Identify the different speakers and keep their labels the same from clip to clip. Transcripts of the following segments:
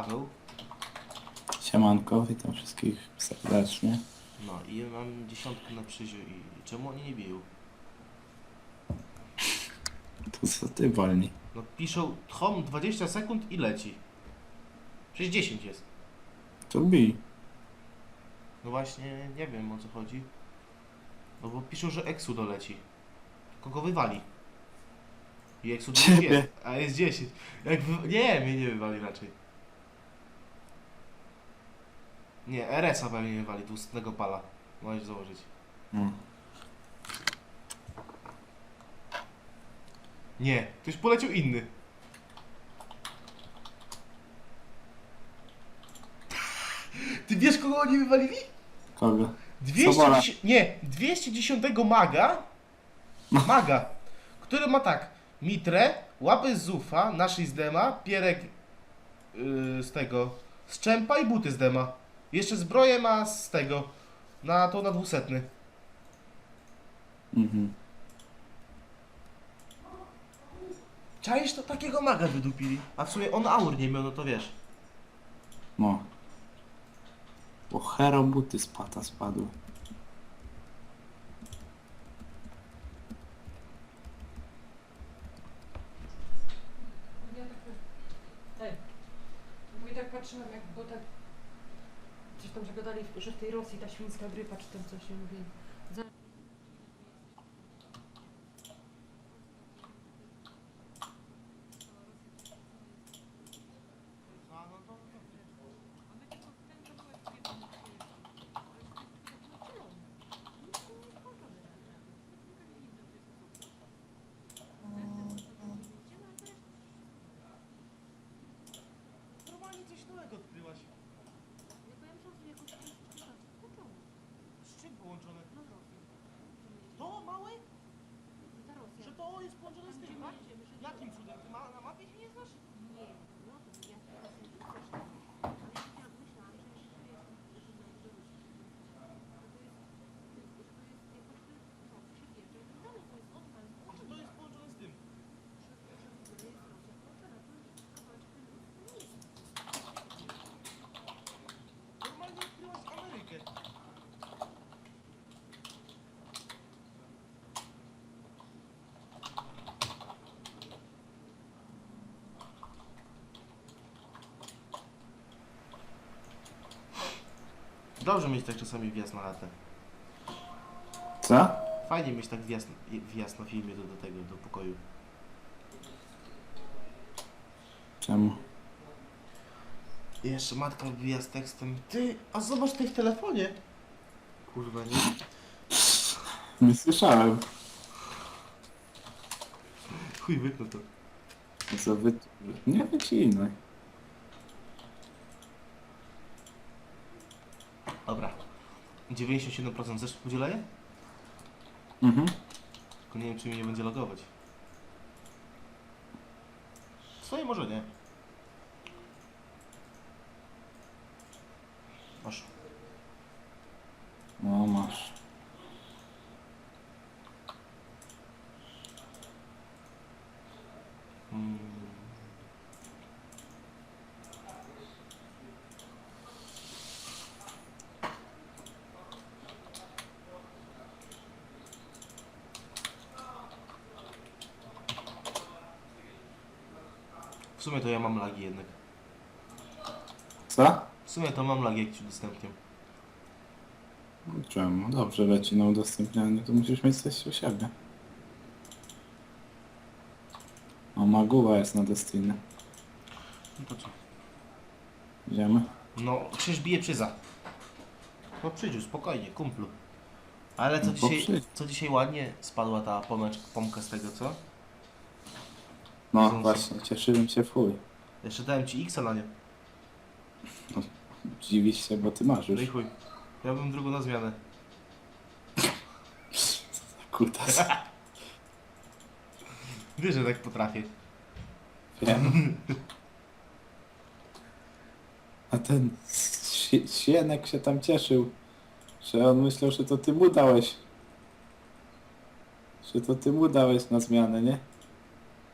Speaker 1: Paweł.
Speaker 2: Siemanko, witam wszystkich serdecznie.
Speaker 1: No i mam dziesiątkę na przyziu i czemu oni nie biją?
Speaker 2: To co ty wolni?
Speaker 1: No piszą tchom 20 sekund i leci. Przecież 10 jest.
Speaker 2: To bij.
Speaker 1: No właśnie, nie wiem o co chodzi. No bo piszą, że Exu doleci. Kogo wywali? I Exu
Speaker 2: Ciebie.
Speaker 1: jest, a jest 10. Jak wy... Nie, mnie nie wywali raczej. Nie, RS-a pewnie wywali, tłustego pala. Możesz założyć.
Speaker 2: No.
Speaker 1: Nie, to już poleciał inny. Ty wiesz kogo oni wywalili?
Speaker 2: Kogo?
Speaker 1: 210, nie, 210 maga, maga, który ma tak, mitrę, łapy z zufa, naszej z dema, pierek yy, z tego, z czempa i buty z dema. Jeszcze zbroję ma z tego, na to na dwusetny.
Speaker 2: Mhm.
Speaker 1: Czaisz to takiego maga wydupili, a w sumie on aur nie miał, no to wiesz.
Speaker 2: No. Bo hero buty z pata spadły.
Speaker 3: Ja tak, ej, bo i tak patrzyłam, jak, bo tak coś tam, że gadali, że w tej Rosji ta świńska grypa, czy tam coś się mówi. Za...
Speaker 1: Normalnie coś nowego odkryłaś. Z czym połączone? To małe? Że to jest połączone z tym, tak? Jakim cudem? Ty ma, na mapie się nie znasz? Że to jest połączone z tym. Normalnie odkryłaś Amerykę. Dobrze mieć tak czasami wjazd na latę.
Speaker 2: Co?
Speaker 1: Fajnie mieć tak wjazd, wjazd na filmie do, do tego, do pokoju.
Speaker 2: Czemu?
Speaker 1: I jeszcze matka wbija z tekstem Ty, a zobacz tutaj w telefonie. Kurwa, nie?
Speaker 2: Nie słyszałem.
Speaker 1: Chuj, wytnę to.
Speaker 2: Co wy... Nie wycinaj.
Speaker 1: Dobra. 97% zeszło podzielenie?
Speaker 2: Mhm.
Speaker 1: Tylko nie wiem, czy mi nie będzie logować. Swoje może nie. Masz.
Speaker 2: No masz.
Speaker 1: W sumie to ja mam lagi jednak.
Speaker 2: Co?
Speaker 1: W sumie to mam lagi, jak ci udostępniam.
Speaker 2: Czemu? Dobrze leci na udostępnianie, to musisz mieć coś u siebie. O, Maguła jest na Destiny.
Speaker 1: No to co?
Speaker 2: Idziemy?
Speaker 1: No, przecież bije przyza. No przyjdziu, spokojnie, kumplu. Ale co
Speaker 2: No,
Speaker 1: dzisiaj,
Speaker 2: przyjdź.
Speaker 1: co dzisiaj ładnie spadła ta pomeczka, pomka z tego, co?
Speaker 2: No właśnie, cieszyłem się chuj.
Speaker 1: Jeszcze dałem ci X na nie.
Speaker 2: Dziwisz się, bo ty masz
Speaker 1: No i
Speaker 2: już.
Speaker 1: chuj. Ja bym drugą na zmianę.
Speaker 2: Kutas.
Speaker 1: Wiesz, że tak potrafię.
Speaker 2: Wiem. A ten si- Sienek się tam cieszył, że on myślał, że to ty mu dałeś. Że to ty mu dałeś na zmianę, nie?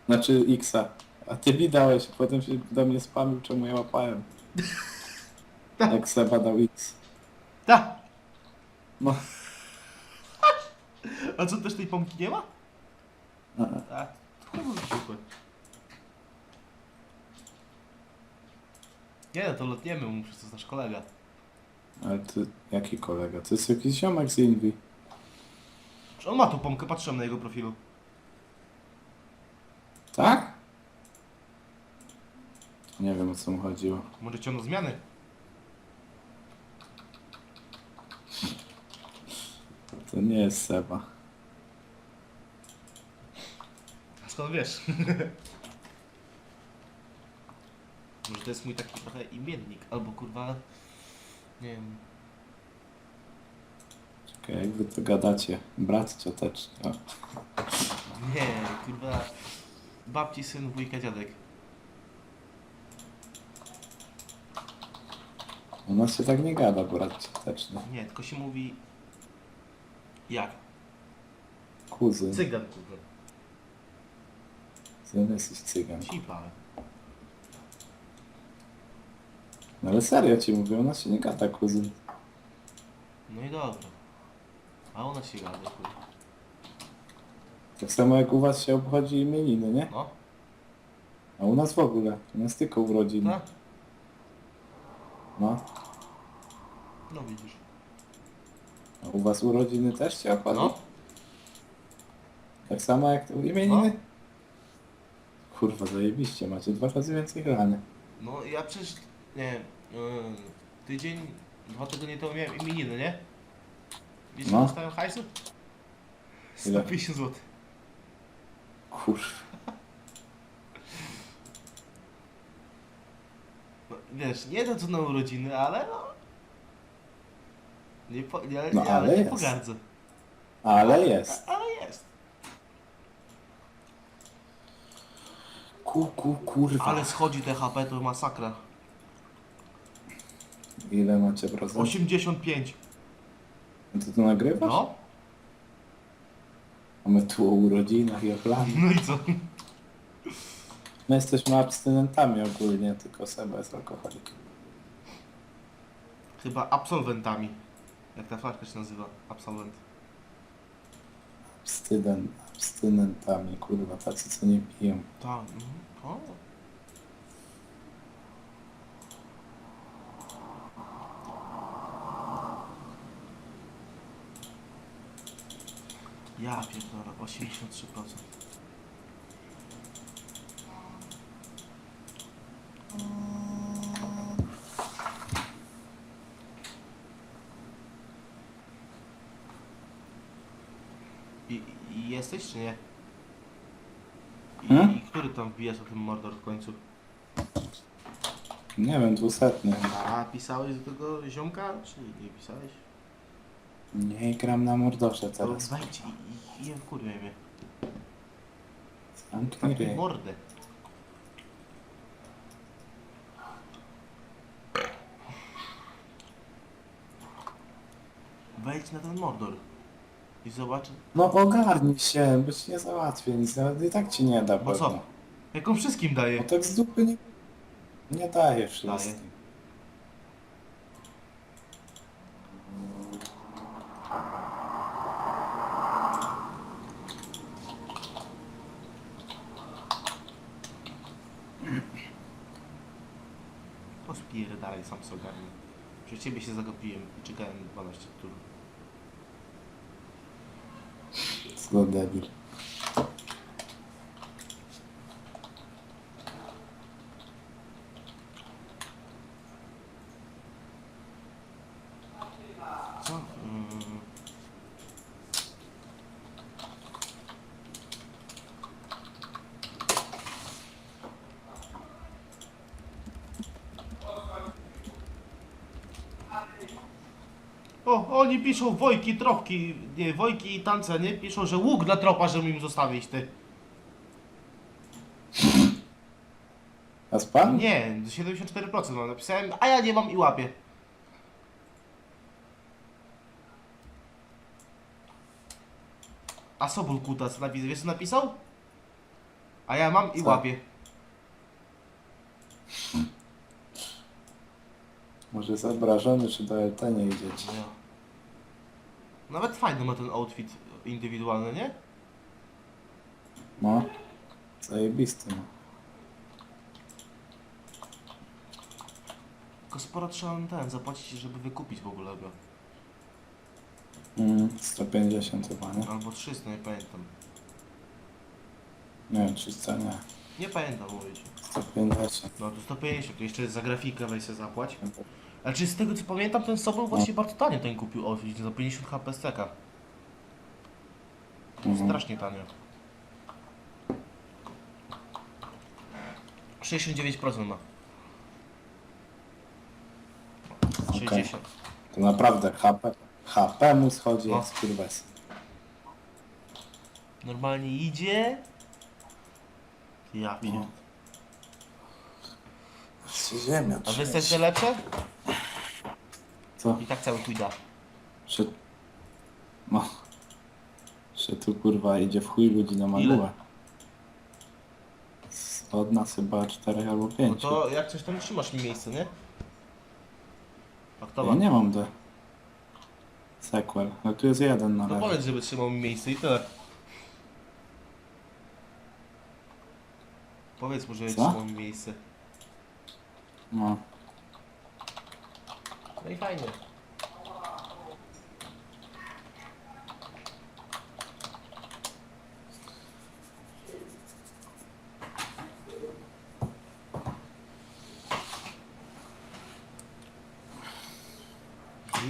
Speaker 2: Znaczy Xa. A ty mi dałeś, potem się do mnie spamił, czemu ja łapałem. Jak Seba dał X.
Speaker 1: Tak.
Speaker 2: No.
Speaker 1: A co, też tej pompki nie ma?
Speaker 2: A,
Speaker 1: to chyba super. Nie no, to lotniemy mu, przecież to jest nasz kolega.
Speaker 2: Ale ty, jaki kolega? To jest jakiś ziomek z Inwi.
Speaker 1: Czy on ma tu pompkę, patrzyłem na jego profilu.
Speaker 2: Tak? Nie wiem o co mu chodziło.
Speaker 1: Może ciągną zmiany?
Speaker 2: To nie jest Seba.
Speaker 1: A skąd wiesz? Może to jest mój taki trochę imiennik, albo kurwa... Nie wiem...
Speaker 2: Czekaj, jak wy to gadacie? Brat cioteczny. O.
Speaker 1: Nie, kurwa... Babci, syn, wujka, dziadek.
Speaker 2: U nas się tak nie gada, brat cioteczny.
Speaker 1: Nie, tylko się mówi... Jak?
Speaker 2: Kuzyn.
Speaker 1: Cygan, kurwa.
Speaker 2: Syn jesteś cygan.
Speaker 1: Cipa.
Speaker 2: No ale serio ci mówię, u nas się nie gada kuzyn.
Speaker 1: No i dobra. A u nas się gada, kurwa.
Speaker 2: Tak samo jak u was się obchodzi imieniny, nie?
Speaker 1: No,
Speaker 2: A u nas w ogóle. U nas tylko urodziny.
Speaker 1: tak?
Speaker 2: No.
Speaker 1: No widzisz.
Speaker 2: A u was urodziny też się obchodzi?
Speaker 1: No,
Speaker 2: Tak samo jak u imieniny?
Speaker 1: No.
Speaker 2: Kurwa, zajebiście, macie dwa razy więcej rany.
Speaker 1: no ja przecież... Nie yy, Tydzień, dwa tygodnie temu miałem imieniny, nie? Wiesz,
Speaker 2: No.
Speaker 1: no. dostałem hajsu?
Speaker 2: Ile?
Speaker 1: 150 zł.
Speaker 2: Kurwa.
Speaker 1: No, wiesz, nie to na urodziny, ale no... Nie, po, nie,
Speaker 2: No,
Speaker 1: nie,
Speaker 2: ale
Speaker 1: ale nie
Speaker 2: jest.
Speaker 1: pogardzę.
Speaker 2: Ale jest.
Speaker 1: Ale jest.
Speaker 2: Ku, ku, kurwa.
Speaker 1: Ale schodzi te HP, to masakra.
Speaker 2: Ile macie procent?
Speaker 1: 85.
Speaker 2: Ty to nagrywasz?
Speaker 1: No?
Speaker 2: A my tu o urodzinach i o planach.
Speaker 1: No i co?
Speaker 2: My jesteśmy abstynentami ogólnie, tylko Seba jest alkoholikiem.
Speaker 1: Chyba absolwentami. Jak ta flaszka się nazywa? Absolwent.
Speaker 2: Abstydent, abstynentami, kurwa, tacy co nie piją.
Speaker 1: Tak. mhm. O. Ja pierdolę, 83%. I, I jesteś czy nie? I,
Speaker 2: Hmm?
Speaker 1: I który tam wbijasz o tym Mordor w końcu?
Speaker 2: Nie wiem, dwusetny.
Speaker 1: A pisałeś do tego ziomka, czy nie pisałeś?
Speaker 2: Nie gram na mordorze teraz.
Speaker 1: wejdź i, i, i wkurwiaj mnie.
Speaker 2: Zamknij ryj.
Speaker 1: mordę. Wejdź na ten Mordor. I zobacz.
Speaker 2: No ogarnij się, bo ci nie załatwię nic, nawet i tak ci nie da
Speaker 1: Bo co?
Speaker 2: pewno.
Speaker 1: Jak on wszystkim
Speaker 2: No
Speaker 1: daje.
Speaker 2: tak z dupy nie, nie daje wszystkim.
Speaker 1: Daje. Pospierdalaj sam sobie ogarnij. Przez ciebie się zagapiłem i czekałem 12 turów.
Speaker 2: Co za.
Speaker 1: Co? Mm. O, oni piszą wojki, tropki, nie, wojki i tance, nie? Piszą, że łuk dla tropa, żeby im zostawić, ty.
Speaker 2: A span?
Speaker 1: Nie, 74% mam, napisałem, a ja nie mam i łapię. A Sobol Kutas, napis, wiesz co napisał? A ja mam i
Speaker 2: Co?
Speaker 1: łapię.
Speaker 2: Może zabrażony, czy do LT nie idziecie?
Speaker 1: No. Nawet fajny ma ten outfit indywidualny, nie?
Speaker 2: No. Zajebisty, no.
Speaker 1: Tylko sporo trzeba na ten zapłacić, żeby wykupić w ogóle go.
Speaker 2: Mm, 150 chyba, nie?
Speaker 1: Albo 300, nie pamiętam.
Speaker 2: Nie wiem, 300 nie.
Speaker 1: Nie pamiętam mówić.
Speaker 2: 150.
Speaker 1: No to 150, to jeszcze za grafikę weź sobie zapłać. Ale czy z tego co pamiętam, ten Sobol właśnie bardzo tanie ten kupił outfit, za 50 HP z CK.
Speaker 2: Mhm.
Speaker 1: Strasznie tanio. 69% ma. 60.
Speaker 2: To naprawdę HP. HP mu schodzi
Speaker 1: No.
Speaker 2: jak skurwes.
Speaker 1: Normalnie idzie. Ja pierd...
Speaker 2: No. Ziemia
Speaker 1: A wy jesteście lepsze?
Speaker 2: Co?
Speaker 1: I tak cały chuj da.
Speaker 2: Że... No. Że tu kurwa idzie w chuj ludzi na malułę. Od nas chyba 4 albo 5.
Speaker 1: No to jak coś tam trzymasz mi miejsce, nie? A kto
Speaker 2: Ja nie mam D. Sequel. No tu jest jeden na
Speaker 1: No
Speaker 2: razie.
Speaker 1: powiedz, żeby trzymał mi miejsce i tyle. Powiedz mu, żeby
Speaker 2: Co?
Speaker 1: trzymał mi miejsce.
Speaker 2: No.
Speaker 1: No i fajnie.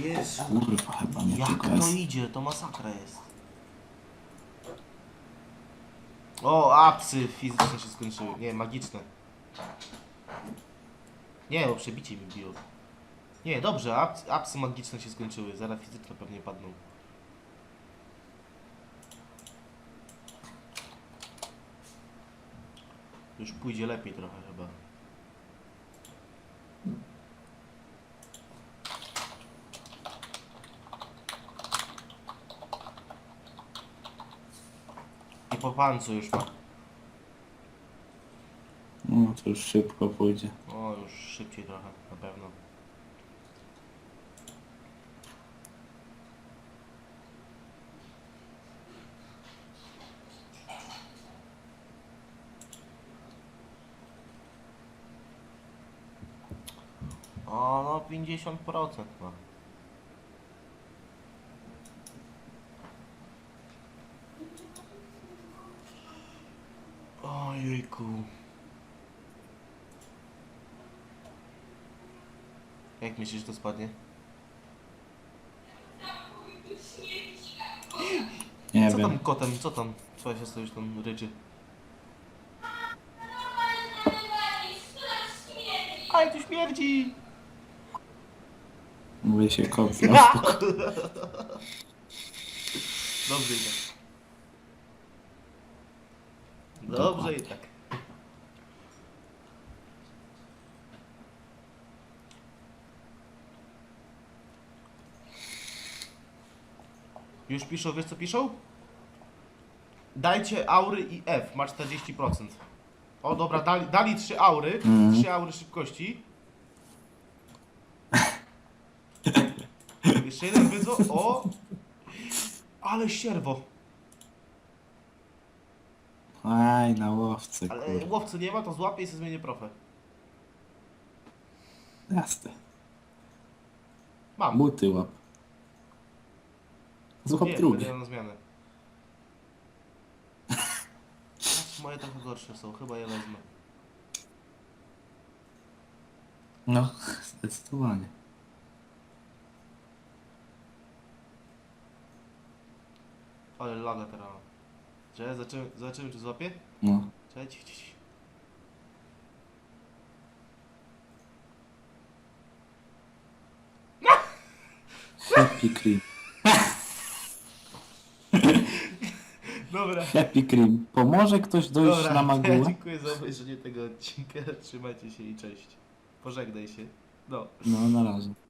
Speaker 1: Jezu,
Speaker 2: Kurwa chyba nie
Speaker 1: jak
Speaker 2: tylko
Speaker 1: to
Speaker 2: jest.
Speaker 1: idzie, to masakra jest. O, apsy fizyczne się skończyły. Nie, magiczne. Nie, o przebicie mi biło. Nie, dobrze, aps, apsy magiczne się skończyły. Zaraz fizyczne pewnie padną. Już pójdzie lepiej trochę chyba. I po pancu już ma.
Speaker 2: No to już szybko pójdzie.
Speaker 1: O, już szybciej trochę, na pewno. O, no 50% ma. Ojejku. Jak myślisz, to spadnie?
Speaker 2: Nie
Speaker 1: co
Speaker 2: wiem.
Speaker 1: tam kotem, co tam? Twoja siostra już tam ryczy. Aj, tu śmierdzi!
Speaker 2: Mówię się kopie.
Speaker 1: Dobrze i tak. Dobrze i tak. Już piszą, wiesz co piszą? Dajcie aury i F, ma 40%. O dobra, dali, dali 3 aury,
Speaker 2: Mhm.
Speaker 1: 3 aury szybkości. Jeszcze jeden wydzo, o! Ale sierwo.
Speaker 2: Aj, na łowcy,
Speaker 1: Ale
Speaker 2: kurwa.
Speaker 1: łowcy nie ma, to złapię i sobie zmienię profę.
Speaker 2: Jasne.
Speaker 1: Mam.
Speaker 2: Buty łap. Złap
Speaker 1: Nie,
Speaker 2: drugi.
Speaker 1: będę na zmianę. Moje trochę gorsze są, chyba je wezmę.
Speaker 2: No, zdecydowanie.
Speaker 1: Ale laga teraz. Czekaj, zobaczymy, zobaczymy czy złapię?
Speaker 2: No.
Speaker 1: Czekaj, cicho, cicho.
Speaker 2: Happy cream.
Speaker 1: Dobra.
Speaker 2: Happy cream. Pomoże ktoś dojść
Speaker 1: Dobra,
Speaker 2: na magułę?
Speaker 1: dziękuję za obejrzenie tego odcinka. Trzymajcie się i cześć. Pożegnaj się. No.
Speaker 2: No, na razie.